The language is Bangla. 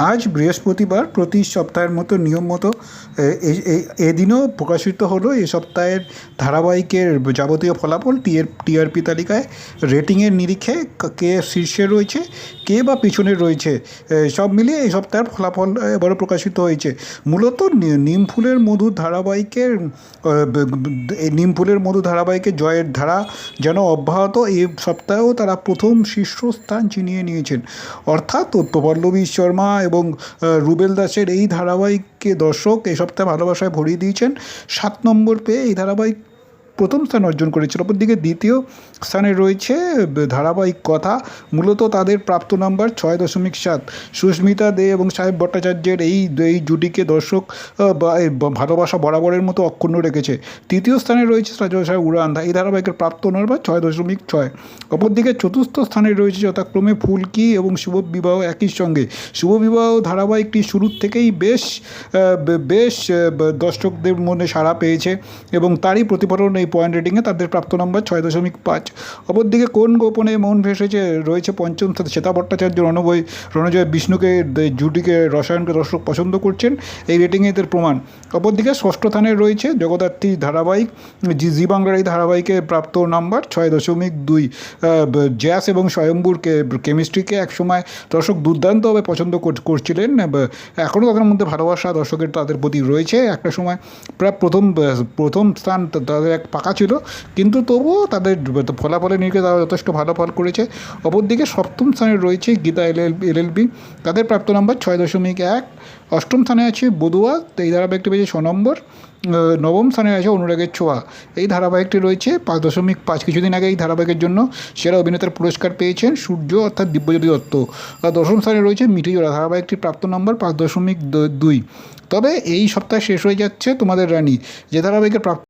আজ বৃহস্পতিবার প্রতি সপ্তাহের মতো নিয়ম মতো এদিনও প্রকাশিত হলো এ সপ্তাহের ধারাবাহিকের যাবতীয় ফলাফল, টিএর, টিআরপি তালিকায় রেটিংয়ের নিরিখে কে শীর্ষে রয়েছে, কে বা পিছনে রয়েছে সব মিলিয়ে এই সপ্তাহের ফলাফল এবারও প্রকাশিত হয়েছে। মূলত নিম ফুলের মধু ধারাবাহিকের ব- ব- মধু ধারাবাহিকের জয়ের ধারা যেন অব্যাহত এই সপ্তাহেও তারা প্রথম শীর্ষস্থান ছিনিয়ে নিয়েছেন। অর্থাৎ পল্লবী শর্মা এবং রুবেল দাসের এই ধারাবাহিককে দর্শক এই সপ্তাহে ভালোবাসায় ভরিয়ে দিয়েছেন। সাত নম্বর পেয়ে এই ধারাবাহিক প্রথম স্থান অর্জন করেছিল। অপরদিকে দ্বিতীয় স্থানে রয়েছে ধারাবাহিক কথা, মূলত তাদের প্রাপ্ত নাম্বার ছয় দশমিক সাত। সুস্মিতা দে এবং সাহেব ভট্টাচার্যের এই এই জুটিকে দর্শক ভালোবাসা বরাবরের মতো অক্ষুণ্ণ রেখেছে। তৃতীয় স্থানে রয়েছে সাজয় উড়ান এই ধারাবাহিকের প্রাপ্ত নাম্বার ছয় দশমিক ছয়। অপরদিকে চতুর্থ স্থানে রয়েছে যথাক্রমে ফুলকি এবং শুভ বিবাহ একই সঙ্গে। শুভ বিবাহ ধারাবাহিকটি শুরুর থেকেই বেশ বেশ দর্শকদের মনে সাড়া পেয়েছে এবং তারই প্রতিফলন এই পয়েন্ট রেটিংয়ে তাদের প্রাপ্ত নম্বর ছয় দশমিক পাঁচ। অপরদিকে কোন গোপনে মন ভেসেছে, রয়েছে পঞ্চম শ্বেতা ভট্টাচার্য রণবই রণজয় বিষ্ণুকে জুটিকে রসায়নকে দর্শক পছন্দ করছেন, এই রেটিংয়ে এদের প্রমাণ। অপরদিকে ষষ্ঠ স্থানে রয়েছে জগদ্ধাত্রী ধারাবাহিক, জি জি বাংলার এই ধারাবাহিকে প্রাপ্ত নাম্বার ছয় দশমিক দুই। জ্যাস এবং স্বয়ম্বুর কেমিস্ট্রিকে একসময় দর্শক দুর্দান্তভাবে পছন্দ কর- করছিলেন এখনও তাদের মধ্যে ভালোবাসা দর্শকের তাদের প্রতি রয়েছে। একটা সময় প্রায় প্রথম প্রথম স্থান তাদের এক পাকা ছিল। কিন্তু তবুও তাদের ফলাফলের নিরিখে তারা যথেষ্ট ভালো ফল করেছে। অপরদিকে সপ্তম স্থানে রয়েছে গীতা এল এল তাদের প্রাপ্ত নম্বর ছয় দশমিক এক। অষ্টম স্থানে আছে বদুয়া এই ধারাবাহিকটি পেয়েছে ছ নম্বর। নবম স্থানে আছে অনুরাগের ছোঁয়া। এই ধারাবাহিকটি রয়েছে পাঁচ দশমিক পাঁচ কিছুদিন আগে এই ধারাবাহিকের জন্য সেরা অভিনেতার পুরস্কার পেয়েছেন সূর্য অর্থাৎ দিব্যজ্যোতি দত্ত। আর দশম স্থানে রয়েছে মিঠিজোড়া ধারাবাহিকটি প্রাপ্ত নম্বর পাঁচ দশমিক দুই। তবে এই সপ্তাহ শেষ হয়ে যাচ্ছে তোমাদের রানী। যে ধারাবাহিকের প্রাপ্ত